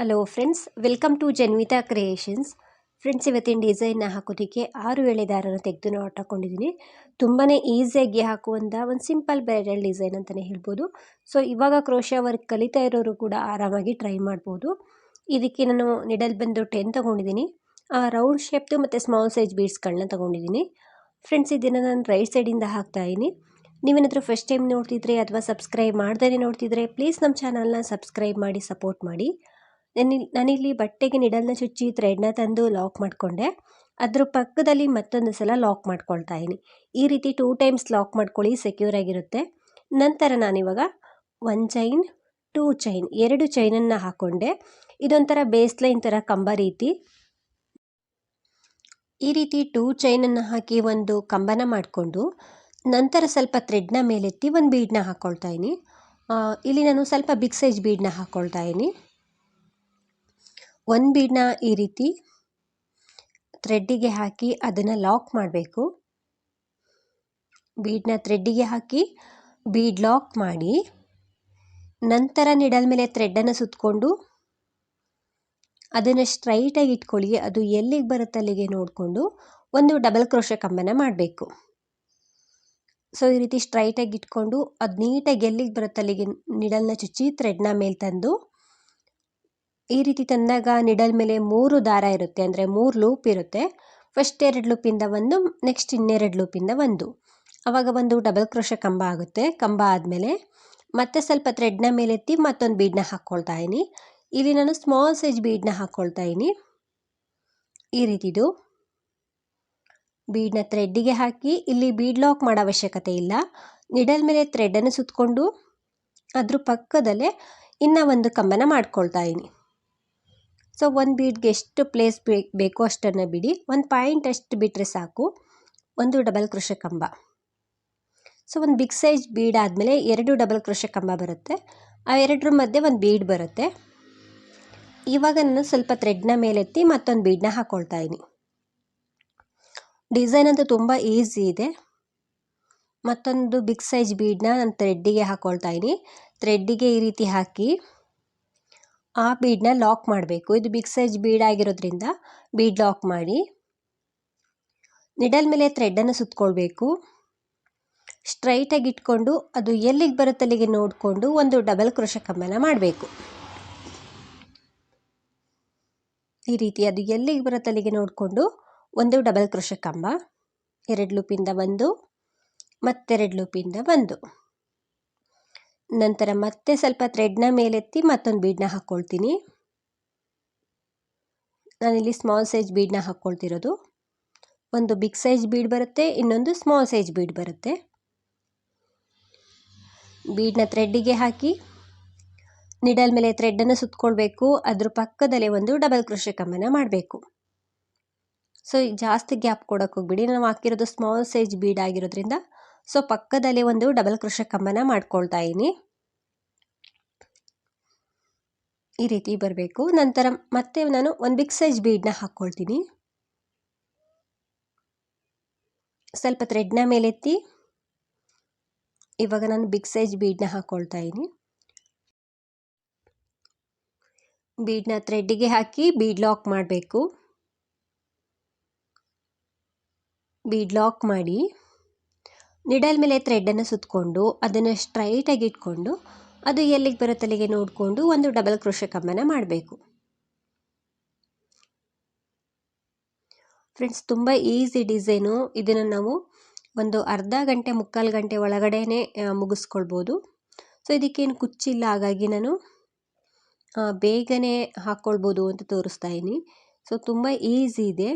Hello friends welcome to Janvita creations friends ಇವತ್ತಿನ ಡಿಸೈನ್ನ ಹಾಕೋದಕ್ಕೆ ಆರು ಎಳೆ ತೆಗೆದು ನಾವು ಹಾಕೊಂಡಿದ್ದೀನಿ ತುಂಬಾ ಈಸಿಯಾಗಿ ಹಾಕುವಂಥ ಒಂದು ಸಿಂಪಲ್ ಬ್ರೈಡಲ್ ಡಿಸೈನ್ ಅಂತಲೇ ಹೇಳ್ಬೋದು. ಸೊ ಇವಾಗ ಕ್ರೋಶ ವರ್ಕ್ ಕಲಿತಾ ಇರೋರು ಕೂಡ ಆರಾಮಾಗಿ ಟ್ರೈ ಮಾಡ್ಬೋದು. ಇದಕ್ಕೆ ನಾನು ನಿಡಲ್ ಬಂದು ಟೆನ್ ತೊಗೊಂಡಿದ್ದೀನಿ ರೌಂಡ್ ಶೇಪ್ದು ಮತ್ತು ಸ್ಮಾಲ್ ಸೈಜ್ ಬೀಡ್ಸ್ಗಳನ್ನ ತೊಗೊಂಡಿದ್ದೀನಿ ಫ್ರೆಂಡ್ಸ್ ಇದನ್ನು ನಾನು ರೈಟ್ ಸೈಡಿಂದ ಹಾಕ್ತಾಯಿದ್ದೀನಿ ನೀವೇನಾದರೂ ಫಸ್ಟ್ ಟೈಮ್ ನೋಡ್ತಿದ್ರೆ ಅಥವಾ ಸಬ್ಸ್ಕ್ರೈಬ್ ಮಾಡ್ದೇ ನೋಡ್ತಿದ್ರೆ ಪ್ಲೀಸ್ ನಮ್ಮ ಚಾನಲ್ನ ಸಬ್ಸ್ಕ್ರೈಬ್ ಮಾಡಿ ಸಪೋರ್ಟ್ ಮಾಡಿ. ನಾನಿಲ್ಲಿ ನಾನಿಲ್ಲಿ ಬಟ್ಟೆಗೆ ನಿಡಲ್ನ ಚುಚ್ಚಿ ಥ್ರೆಡ್ನ ತಂದು ಲಾಕ್ ಮಾಡಿಕೊಂಡೆ. ಅದ್ರ ಪಕ್ಕದಲ್ಲಿ ಮತ್ತೊಂದು ಸಲ ಲಾಕ್ ಮಾಡ್ಕೊಳ್ತಾ ಇದ್ದೀನಿ. ಈ ರೀತಿ ಟೂ ಟೈಮ್ಸ್ ಲಾಕ್ ಮಾಡ್ಕೊಳ್ಳಿ ಸೆಕ್ಯೂರ್ ಆಗಿರುತ್ತೆ. ನಂತರ ನಾನಿವಾಗ ಒನ್ ಚೈನ್ ಟೂ ಚೈನ್ ಎರಡು ಚೈನನ್ನು ಹಾಕ್ಕೊಂಡೆ ಇದೊಂಥರ ಬೇಸ್ ಲೈನ್ ಥರ ಕಂಬ ರೀತಿ. ಈ ರೀತಿ ಟೂ ಚೈನನ್ನು ಹಾಕಿ ಒಂದು ಕಂಬನ ಮಾಡಿಕೊಂಡು, ನಂತರ ಸ್ವಲ್ಪ ಥ್ರೆಡ್ನ ಮೇಲೆತ್ತಿ ಒಂದು ಬೀಡನ್ನ ಹಾಕ್ಕೊಳ್ತಾ ಇದ್ದೀನಿ. ಇಲ್ಲಿ ನಾನು ಸ್ವಲ್ಪ ಬಿಗ್ ಸೈಜ್ ಬೀಡನ್ನ ಹಾಕ್ಕೊಳ್ತಾ ಇದ್ದೀನಿ. ಒಂದು ಬೀಡನ್ನ ಈ ರೀತಿ ಥ್ರೆಡ್ಡಿಗೆ ಹಾಕಿ ಅದನ್ನು ಲಾಕ್ ಮಾಡಬೇಕು. ಬೀಡನ್ನ ಥ್ರೆಡ್ಡಿಗೆ ಹಾಕಿ ಬೀಡ್ ಲಾಕ್ ಮಾಡಿ, ನಂತರ ನಿಡಲ್ ಮೇಲೆ ಥ್ರೆಡ್ಡನ್ನು ಸುತ್ತಕೊಂಡು ಅದನ್ನು ಸ್ಟ್ರೈಟಾಗಿ ಇಟ್ಕೊಳ್ಳಿ. ಅದು ಎಲ್ಲಿಗೆ ಬರುತ್ತೆ ಅಲ್ಲಿಗೆ ನೋಡಿಕೊಂಡು ಒಂದು ಡಬಲ್ ಕ್ರೋಶ ಕಂಬನ ಮಾಡಬೇಕು. ಸೊ ಈ ರೀತಿ ಸ್ಟ್ರೈಟಾಗಿ ಇಟ್ಕೊಂಡು ಅದು ನೀಟಾಗಿ ಎಲ್ಲಿಗೆ ಬರುತ್ತೆ ಅಲ್ಲಿಗೆ ನಿಡಲ್ನ ಚುಚ್ಚಿ ಥ್ರೆಡ್ನ ಮೇಲೆ ತಂದು ಈ ರೀತಿ ತಂದಾಗ ನಿಡಲ್ ಮೇಲೆ ಮೂರು ದಾರ ಇರುತ್ತೆ, ಅಂದರೆ ಮೂರು ಲೂಪ್ ಇರುತ್ತೆ. ಫಸ್ಟ್ ಎರಡು ಲೂಪಿಂದ ಒಂದು, ನೆಕ್ಸ್ಟ್ ಇನ್ನೆರಡು ಲೂಪಿಂದ ಒಂದು. ಆವಾಗ ಒಂದು ಡಬಲ್ ಕ್ರೋಶ ಕಂಬ ಆಗುತ್ತೆ. ಕಂಬ ಆದಮೇಲೆ ಮತ್ತೆ ಸ್ವಲ್ಪ ಥ್ರೆಡ್ನ ಮೇಲೆತ್ತಿ ಮತ್ತೊಂದು ಬೀಡನ್ನ ಹಾಕ್ಕೊಳ್ತಾ ಇದ್ದೀನಿ ಇಲ್ಲಿ ನಾನು ಸ್ಮಾಲ್ ಸೈಜ್ ಬೀಡನ್ನ ಹಾಕ್ಕೊಳ್ತಾ ಇದ್ದೀನಿ ಈ ರೀತಿದು. ಬೀಡನ್ನ ಥ್ರೆಡ್ಡಿಗೆ ಹಾಕಿ, ಇಲ್ಲಿ ಬೀಡ್ ಲಾಕ್ ಮಾಡೋ ಅವಶ್ಯಕತೆ ಇಲ್ಲ. ನಿಡಲ್ ಮೇಲೆ ಥ್ರೆಡ್ಡನ್ನು ಸುತ್ತಕೊಂಡು ಅದ್ರ ಪಕ್ಕದಲ್ಲೇ ಇನ್ನೂ ಒಂದು ಕಂಬನ ಮಾಡ್ಕೊಳ್ತಾ ಇದ್ದೀನಿ ಸೊ ಒಂದು ಬೀಡ್ಗೆ ಎಷ್ಟು ಪ್ಲೇಸ್ ಬೇಕೋ ಅಷ್ಟನ್ನು ಬಿಡಿ. ಒಂದು ಪಾಯಿಂಟ್ ಅಷ್ಟು ಬಿಟ್ಟರೆ ಸಾಕು. ಒಂದು ಡಬಲ್ ಕೃಷಿ ಕಂಬ. ಸೊ ಒಂದು ಬಿಗ್ ಸೈಜ್ ಬೀಡ್ ಆದಮೇಲೆ ಎರಡು ಡಬಲ್ ಕೃಷಿ ಕಂಬ ಬರುತ್ತೆ. ಆ ಎರಡರ ಮಧ್ಯೆ ಒಂದು ಬೀಡ್ ಬರುತ್ತೆ. ಇವಾಗ ನಾನು ಸ್ವಲ್ಪ ಥ್ರೆಡ್ನ ಮೇಲೆತ್ತಿ ಮತ್ತೊಂದು ಬೀಡನ್ನ ಹಾಕ್ಕೊಳ್ತಾ ಇದ್ದೀನಿ. ಡಿಸೈನ್ ಅಂತೂ ತುಂಬ ಈಸಿ ಇದೆ. ಮತ್ತೊಂದು ಬಿಗ್ ಸೈಜ್ ಬೀಡನ್ನ ನಾನು ಥ್ರೆಡ್ಡಿಗೆ ಹಾಕ್ಕೊಳ್ತಾ ಇದ್ದೀನಿ. ಥ್ರೆಡ್ಡಿಗೆ ಈ ರೀತಿ ಹಾಕಿ ಆ ಬೀಡನ್ನ ಲಾಕ್ ಮಾಡಬೇಕು. ಇದು ಬಿಗ್ ಸೈಜ್ ಬೀಡ್ ಆಗಿರೋದ್ರಿಂದ ಬೀಡ್ ಲಾಕ್ ಮಾಡಿ, ನಿಡಲ್ ಮೇಲೆ ಥ್ರೆಡ್ಡನ್ನು ಸುತ್ತಕೊಳ್ಬೇಕು ಸ್ಟ್ರೈಟಾಗಿ ಇಟ್ಕೊಂಡು ಅದು ಎಲ್ಲಿಗೆ ಬರುತ್ತೆ ಅಲ್ಲಿಗೆ ನೋಡಿಕೊಂಡು ಒಂದು ಡಬಲ್ ಕ್ರೋಶ ಕಂಬನ ಮಾಡಬೇಕು. ಈ ರೀತಿ ಅದು ಎಲ್ಲಿಗೆ ಬರುತ್ತೆ ಅಲ್ಲಿಗೆ ನೋಡಿಕೊಂಡು ಒಂದು ಡಬಲ್ ಕ್ರೋಶ ಕಂಬ, ಎರಡು ಲೂಪಿಂದ ಒಂದು, ಮತ್ತೆರಡು ಲೂಪಿಂದ ಒಂದು. ನಂತರ ಮತ್ತೆ ಸ್ವಲ್ಪ ಥ್ರೆಡ್ನ ಮೇಲೆತ್ತಿ ಮತ್ತೊಂದು ಬೀಡನ್ನ ಹಾಕ್ಕೊಳ್ತೀನಿ. ನಾನಿಲ್ಲಿ ಸ್ಮಾಲ್ ಸೈಜ್ ಬೀಡನ್ನ ಹಾಕ್ಕೊಳ್ತಿರೋದು. ಒಂದು ಬಿಗ್ ಸೈಜ್ ಬೀಡ್ ಬರುತ್ತೆ, ಇನ್ನೊಂದು ಸ್ಮಾಲ್ ಸೈಜ್ ಬೀಡ್ ಬರುತ್ತೆ. ಬೀಡನ್ನ ಥ್ರೆಡ್ಡಿಗೆ ಹಾಕಿ ನಿಡಲ್ ಮೇಲೆ ಥ್ರೆಡ್ಡನ್ನು ಸುತ್ತಕೊಳ್ಬೇಕು ಅದ್ರ ಪಕ್ಕದಲ್ಲೇ ಒಂದು ಡಬಲ್ ಕ್ರೋಶೆ ಕಮ್ಮನ್ನು ಮಾಡಬೇಕು. ಸೊ ಜಾಸ್ತಿ ಗ್ಯಾಪ್ ಕೊಡೋಕ್ಕೋಗ್ಬಿಡಿ, ನಾವು ಹಾಕಿರೋದು ಸ್ಮಾಲ್ ಸೈಜ್ ಬೀಡ್ ಆಗಿರೋದ್ರಿಂದ ಸೊ ಪಕ್ಕದಲ್ಲಿ ಒಂದು ಡಬಲ್ ಕ್ರೋಶ ಕಂಬನ ಮಾಡ್ಕೊಳ್ತಾ ಇದ್ದೀನಿ. ಈ ರೀತಿ ಬರಬೇಕು. ನಂತರ ಮತ್ತೆ ನಾನು ಒಂದು ಬಿಗ್ ಸೈಜ್ ಬೀಡನ್ನ ಹಾಕ್ಕೊಳ್ತೀನಿ ಸ್ವಲ್ಪ ಥ್ರೆಡ್ನ ಮೇಲೆತ್ತಿ ಇವಾಗ ನಾನು ಬಿಗ್ ಸೈಜ್ ಬೀಡನ್ನ ಹಾಕ್ಕೊಳ್ತಾ ಇದ್ದೀನಿ. ಬೀಡನ್ನ ಥ್ರೆಡ್ಡಿಗೆ ಹಾಕಿ ಬೀಡ್ ಲಾಕ್ ಮಾಡಬೇಕು. ಬೀಡ್ ಲಾಕ್ ಮಾಡಿ ನಿಡಲ್ ಮೇಲೆ ಥ್ರೆಡ್ಡನ್ನು ಸುತ್ತಕೊಂಡು ಅದನ್ನು ಸ್ಟ್ರೈಟಾಗಿ ಇಟ್ಕೊಂಡು ಅದು ಎಲ್ಲಿಗೆ ಬರುತ್ತೆ ಅಲ್ಲಿಗೆ ನೋಡಿಕೊಂಡು ಒಂದು ಡಬಲ್ ಕ್ರೋಶ ಕಂಬನ ಮಾಡಬೇಕು. ಫ್ರೆಂಡ್ಸ್ ತುಂಬ ಈಸಿ ಡಿಸೈನು ಇದನ್ನು ನಾವು ಒಂದು ಅರ್ಧ ಗಂಟೆ, ಮುಕ್ಕಾಲು ಗಂಟೆ ಒಳಗಡೆನೆ ಮುಗಿಸ್ಕೊಳ್ಬೋದು. ಸೊ ಇದಕ್ಕೇನು ಕುಚ್ಚಿಲ್ಲ. ಹಾಗಾಗಿ ನಾನು ಬೇಗನೆ ಹಾಕ್ಕೊಳ್ಬೋದು ಅಂತ ತೋರಿಸ್ತಾ ಇದ್ದೀನಿ ಸೊ ತುಂಬ ಈಸಿ ಇದೆ.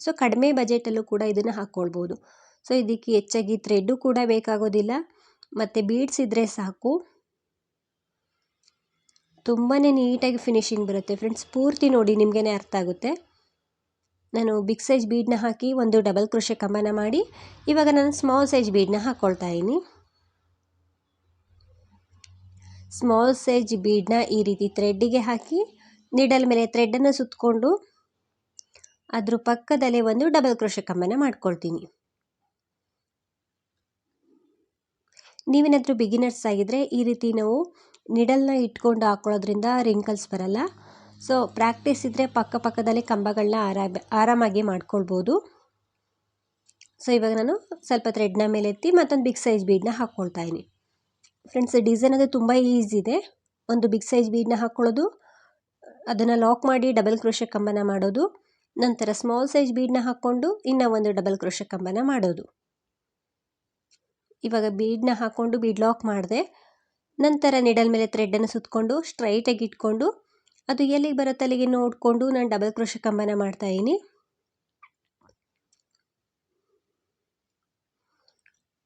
ಸೊ ಕಡಿಮೆ ಬಜೆಟಲ್ಲೂ ಕೂಡ ಇದನ್ನು ಹಾಕ್ಕೊಳ್ಬೋದು ಸೊ ಇದಕ್ಕೆ ಹೆಚ್ಚಾಗಿ ಥ್ರೆಡ್ಡು ಕೂಡ ಬೇಕಾಗೋದಿಲ್ಲ. ಮತ್ತು ಬೀಡ್ಸ್ ಇದ್ದರೆ ಸಾಕು. ತುಂಬಾ ನೀಟಾಗಿ ಫಿನಿಶಿಂಗ್ ಬರುತ್ತೆ ಫ್ರೆಂಡ್ಸ್ ಪೂರ್ತಿ ನೋಡಿ ನಿಮಗೇ ಅರ್ಥ ಆಗುತ್ತೆ. ನಾನು ಬಿಗ್ ಸೈಜ್ ಬೀಡನ್ನ ಹಾಕಿ ಒಂದು ಡಬಲ್ ಕ್ರೋಶೆ ಕಂಬನ ಮಾಡಿ, ಇವಾಗ ನಾನು ಸ್ಮಾಲ್ ಸೈಜ್ ಬೀಡನ್ನ ಹಾಕ್ಕೊಳ್ತಾ ಇದ್ದೀನಿ ಸ್ಮಾಲ್ ಸೈಜ್ ಬೀಡನ್ನ ಈ ರೀತಿ ಥ್ರೆಡ್ಡಿಗೆ ಹಾಕಿ ನೀಡಲ್ ಮೇಲೆ ಥ್ರೆಡ್ಡನ್ನು ಸುತ್ತಕೊಂಡು ಅದ್ರ ಪಕ್ಕದಲ್ಲೇ ಒಂದು ಡಬಲ್ ಕ್ರೋಶೆ ಕಂಬನ ಮಾಡ್ಕೊಳ್ತೀನಿ. ನೀವೇನಾದರೂ ಬಿಗಿನರ್ಸ್ ಆಗಿದ್ದರೆ ಈ ರೀತಿ ನಾವು ನಿಡಲ್ನ ಇಟ್ಕೊಂಡು ಹಾಕೊಳ್ಳೋದ್ರಿಂದ ರಿಂಕಲ್ಸ್ ಬರಲ್ಲ. ಸೊ ಪ್ರಾಕ್ಟೀಸ್ ಇದ್ದರೆ ಪಕ್ಕ ಪಕ್ಕದಲ್ಲಿ ಕಂಬಗಳನ್ನ ಆರಾಮ, ಆರಾಮಾಗಿ ಮಾಡ್ಕೊಳ್ಬೋದು. ಸೊ ಇವಾಗ ನಾನು ಸ್ವಲ್ಪ ಥ್ರೆಡ್ನ ಮೇಲೆ ಎತ್ತಿ ಮತ್ತೊಂದು ಬಿಗ್ ಸೈಜ್ ಬೀಡನ್ನ ಹಾಕ್ಕೊಳ್ತಾ ಇದ್ದೀನಿ. ಫ್ರೆಂಡ್ಸ್ ಡಿಸೈನ್ ಅದು ತುಂಬ ಈಸಿ ಇದೆ. ಒಂದು ಬಿಗ್ ಸೈಜ್ ಬೀಡನ್ನ ಹಾಕ್ಕೊಳ್ಳೋದು ಅದನ್ನು ಲಾಕ್ ಮಾಡಿ ಡಬಲ್ ಕ್ರೋಶ ಕಂಬನ ಮಾಡೋದು, ನಂತರ ಸ್ಮಾಲ್ ಸೈಜ್ ಬೀಡನ್ನ ಹಾಕ್ಕೊಂಡು ಇನ್ನೂ ಒಂದು ಡಬಲ್ ಕ್ರೋಶ ಕಂಬನ ಮಾಡೋದು. ಇವಾಗ ಬೀಡನ್ನ ಹಾಕ್ಕೊಂಡು ಬೀಡ್ ಲಾಕ್ ಮಾಡಿದೆ. ನಂತರ ನಿಡಲ್ ಮೇಲೆ ಥ್ರೆಡ್ಡನ್ನು ಸುತ್ತಕೊಂಡು ಸ್ಟ್ರೈಟಾಗಿ ಇಟ್ಕೊಂಡು ಅದು ಎಲ್ಲಿಗೆ ಬರುತ್ತೆ ಅಲ್ಲಿಗೆ ನೋಡಿಕೊಂಡು ನಾನು ಡಬಲ್ ಕ್ರೋಶ ಕಂಬನ ಮಾಡ್ತಾಯಿದ್ದೀನಿ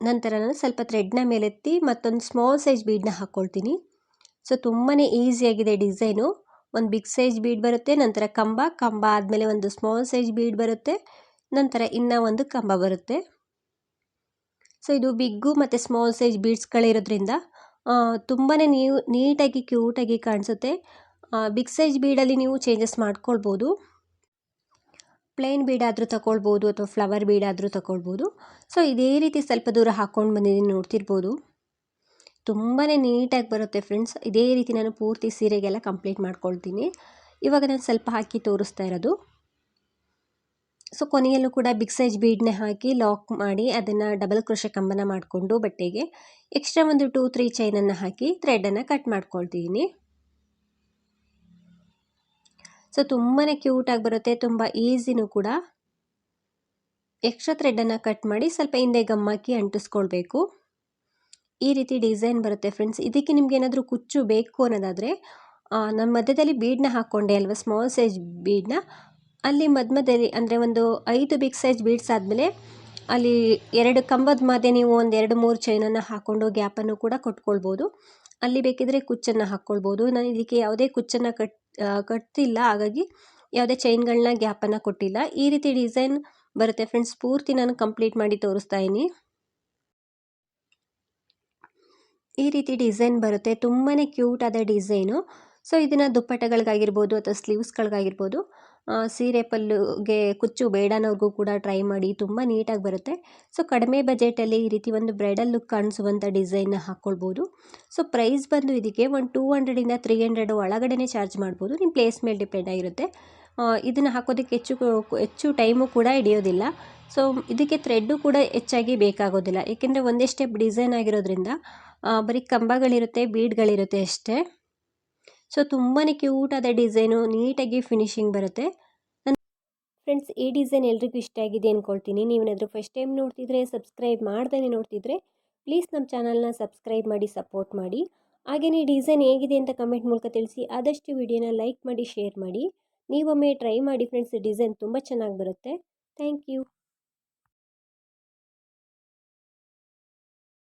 ನಂತರ ನಾನು ಸ್ವಲ್ಪ ಥ್ರೆಡ್ನ ಮೇಲೆತ್ತಿ ಮತ್ತೊಂದು ಸ್ಮಾಲ್ ಸೈಜ್ ಬೀಡ್ನ ಹಾಕ್ಕೊಳ್ತೀನಿ ಸೊ ತುಂಬಾ ಈಸಿಯಾಗಿದೆ ಡಿಸೈನು ಒಂದು ಬಿಗ್ ಸೈಜ್ ಬೀಡ್ ಬರುತ್ತೆ, ನಂತರ ಕಂಬ ಕಂಬ ಆದಮೇಲೆ ಒಂದು ಸ್ಮಾಲ್ ಸೈಜ್ ಬೀಡ್ ಬರುತ್ತೆ, ನಂತರ ಇನ್ನೂ ಒಂದು ಕಂಬ ಬರುತ್ತೆ. ಸೊ ಇದು ಬಿಗ್ಗು ಮತ್ತು ಸ್ಮಾಲ್ ಸೈಜ್ ಬೀಡ್ಸ್ಗಳಿರೋದ್ರಿಂದ ತುಂಬಾ ನೀವು ನೀಟಾಗಿ ಕ್ಯೂಟಾಗಿ ಕಾಣಿಸುತ್ತೆ. ಬಿಗ್ ಸೈಜ್ ಬೀಡಲ್ಲಿ ನೀವು ಚೇಂಜಸ್ ಮಾಡ್ಕೊಳ್ಬೋದು. ಪ್ಲೇನ್ ಬೀಡಾದರೂ ತಗೊಳ್ಬೋದು ಅಥವಾ ಫ್ಲವರ್ ಬೀಡಾದರೂ ತಗೊಳ್ಬೋದು ಸೊ ಇದೇ ರೀತಿ ಸ್ವಲ್ಪ ದೂರ ಹಾಕ್ಕೊಂಡು ಬಂದಿದ್ದೀನಿ, ನೋಡ್ತಿರ್ಬೋದು. ತುಂಬಾ ನೀಟಾಗಿ ಬರುತ್ತೆ ಫ್ರೆಂಡ್ಸ್ ಇದೇ ರೀತಿ ನಾನು ಪೂರ್ತಿ ಸೀರೆಗೆಲ್ಲ ಕಂಪ್ಲೀಟ್ ಮಾಡ್ಕೊಳ್ತೀನಿ. ಇವಾಗ ನಾನು ಸ್ವಲ್ಪ ಹಾಕಿ ತೋರಿಸ್ತಾ ಇರೋದು. ಸೊ ಕೊನೆಯಲ್ಲೂ ಕೂಡ ಬಿಗ್ ಸೈಜ್ ಬೀಡ್ನೇ ಹಾಕಿ ಲಾಕ್ ಮಾಡಿ ಅದನ್ನು ಡಬಲ್ ಕ್ರೋಶ ಕಂಬನ ಮಾಡಿಕೊಂಡು ಬಟ್ಟೆಗೆ ಎಕ್ಸ್ಟ್ರಾ ಒಂದು ಟೂ, ತ್ರೀ ಚೈನನ್ನು ಹಾಕಿ ಥ್ರೆಡನ್ನು ಕಟ್ ಮಾಡ್ಕೊಳ್ತೀನಿ. ಸೊ ತುಂಬಾ ಕ್ಯೂಟಾಗಿ ಬರುತ್ತೆ, ತುಂಬ ಈಸಿನೂ ಕೂಡ. ಎಕ್ಸ್ಟ್ರಾ ಥ್ರೆಡನ್ನು ಕಟ್ ಮಾಡಿ ಸ್ವಲ್ಪ ಹಿಂದೆ ಗಮ್ಮಾಕಿ ಅಂಟಿಸ್ಕೊಳ್ಬೇಕು. ಈ ರೀತಿ ಡಿಸೈನ್ ಬರುತ್ತೆ ಫ್ರೆಂಡ್ಸ್. ಇದಕ್ಕೆ ನಿಮ್ಗೆ ಏನಾದರೂ ಕುಚ್ಚು ಬೇಕು ಅನ್ನೋದಾದರೆ ನಮ್ಮ ಮಧ್ಯದಲ್ಲಿ ಬೀಡನ್ನ ಹಾಕ್ಕೊಂಡೆ ಅಲ್ವಾ, ಸ್ಮಾಲ್ ಸೈಜ್ ಬೀಡನ್ನ ಅಲ್ಲಿ ಮಧ್ಯ ಮಧ್ಯದಲ್ಲಿ ಅಂದರೆ ಒಂದು ಐದು ಬಿಗ್ ಸೈಜ್ ಬೀಡ್ಸ್ ಆದಮೇಲೆ ಅಲ್ಲಿ ಎರಡು ಕಂಬದ ಮಧ್ಯೆ ನೀವು ಒಂದು ಎರಡು ಮೂರು ಚೈನನ್ನು ಹಾಕ್ಕೊಂಡು ಗ್ಯಾಪನ್ನು ಕೂಡ ಕೊಟ್ಕೊಳ್ಬೋದು. ಅಲ್ಲಿ ಬೇಕಿದ್ರೆ ಕುಚ್ಚನ್ನು ಹಾಕ್ಕೊಳ್ಬೋದು. ನಾನು ಇದಕ್ಕೆ ಯಾವುದೇ ಕುಚ್ಚನ್ನು ಕಟ್ ಕಟ್ತಿಲ್ಲ. ಹಾಗಾಗಿ ಯಾವುದೇ ಚೈನ್ಗಳನ್ನ ಗ್ಯಾಪನ್ನು ಕೊಟ್ಟಿಲ್ಲ. ಈ ರೀತಿ ಡಿಸೈನ್ ಬರುತ್ತೆ ಫ್ರೆಂಡ್ಸ್ ಪೂರ್ತಿ ನಾನು ಕಂಪ್ಲೀಟ್ ಮಾಡಿ ತೋರಿಸ್ತಾ ಇದ್ದೀನಿ. ಈ ರೀತಿ ಡಿಸೈನ್ ಬರುತ್ತೆ. ತುಂಬಾ ಕ್ಯೂಟ್ ಆದ ಡಿಸೈನು ಸೊ ಇದನ್ನು ದುಪ್ಪಟ್ಟಗಳಿಗಾಗಿರ್ಬೋದು ಅಥವಾ ಸ್ಲೀವ್ಸ್ಗಳಿಗಾಗಿರ್ಬೋದು ಸೀರೆ ಪಲ್ಲುಗೆ ಕುಚ್ಚು ಬೇಡನವ್ರಿಗೂ ಕೂಡ ಟ್ರೈ ಮಾಡಿ ತುಂಬ ನೀಟಾಗಿ ಬರುತ್ತೆ. ಸೊ ಕಡಿಮೆ ಬಜೆಟಲ್ಲಿ ಈ ರೀತಿ ಒಂದು ಬ್ರೈಡಲ್ ಲುಕ್ ಕಾಣಿಸುವಂಥ ಡಿಸೈನ್ನ ಹಾಕ್ಕೊಳ್ಬೋದು ಸೊ ಪ್ರೈಸ್ ಬಂದು ಇದಕ್ಕೆ ಒಂದು ಟೂ ಹಂಡ್ರೆಡಿಂದ ತ್ರೀ ಹಂಡ್ರೆಡ್ ಒಳಗಡೆ ಚಾರ್ಜ್ ಮಾಡ್ಬೋದು. ನಿಮ್ಮ ಪ್ಲೇಸ್ ಮೇಲೆ ಡಿಪೆಂಡ್ ಆಗಿರುತ್ತೆ ಇದನ್ನು ಹಾಕೋದಕ್ಕೆ ಹೆಚ್ಚು ಹೆಚ್ಚು ಟೈಮು ಕೂಡ ಹಿಡಿಯೋದಿಲ್ಲ. ಸೊ ಇದಕ್ಕೆ ಥ್ರೆಡ್ಡು ಕೂಡ ಹೆಚ್ಚಾಗಿ ಬೇಕಾಗೋದಿಲ್ಲ. ಏಕೆಂದರೆ ಒಂದೇ ಸ್ಟೆಪ್ ಡಿಸೈನ್ ಆಗಿರೋದ್ರಿಂದ ಬರೀ ಕಂಬಗಳಿರುತ್ತೆ ಬೀಡ್ಗಳಿರುತ್ತೆ ಅಷ್ಟೇ. ಸೊ ತುಂಬಾ ಕ್ಯೂಟಾದ ಡಿಸೈನು, ನೀಟಾಗಿ ಫಿನಿಶಿಂಗ್ ಬರುತ್ತೆ. ಫ್ರೆಂಡ್ಸ್, ಈ ಡಿಸೈನ್ ಎಲ್ರಿಗೂ ಇಷ್ಟ ಆಗಿದೆ ಅಂದ್ಕೊಳ್ತೀನಿ ನೀವೇನಾದರೂ ಫಸ್ಟ್ ಟೈಮ್ ನೋಡ್ತಿದ್ರೆ, ಸಬ್ಸ್ಕ್ರೈಬ್ ಮಾಡ್ದೇ ನೋಡ್ತಿದ್ರೆ, ಪ್ಲೀಸ್ ನಮ್ಮ ಚಾನಲ್ನ ಸಬ್ಸ್ಕ್ರೈಬ್ ಮಾಡಿ, ಸಪೋರ್ಟ್ ಮಾಡಿ. ಹಾಗೆಯೇ ಡಿಸೈನ್ ಹೇಗಿದೆ ಅಂತ ಕಮೆಂಟ್ ಮೂಲಕ ತಿಳಿಸಿ, ಆದಷ್ಟು ವಿಡಿಯೋನ ಲೈಕ್ ಮಾಡಿ, ಶೇರ್ ಮಾಡಿ. ನೀವೊಮ್ಮೆ ಟ್ರೈ ಮಾಡಿ, ಫ್ರೆಂಡ್ಸ್ ಡಿಸೈನ್ ತುಂಬ ಚೆನ್ನಾಗಿ ಬರುತ್ತೆ. Thank you.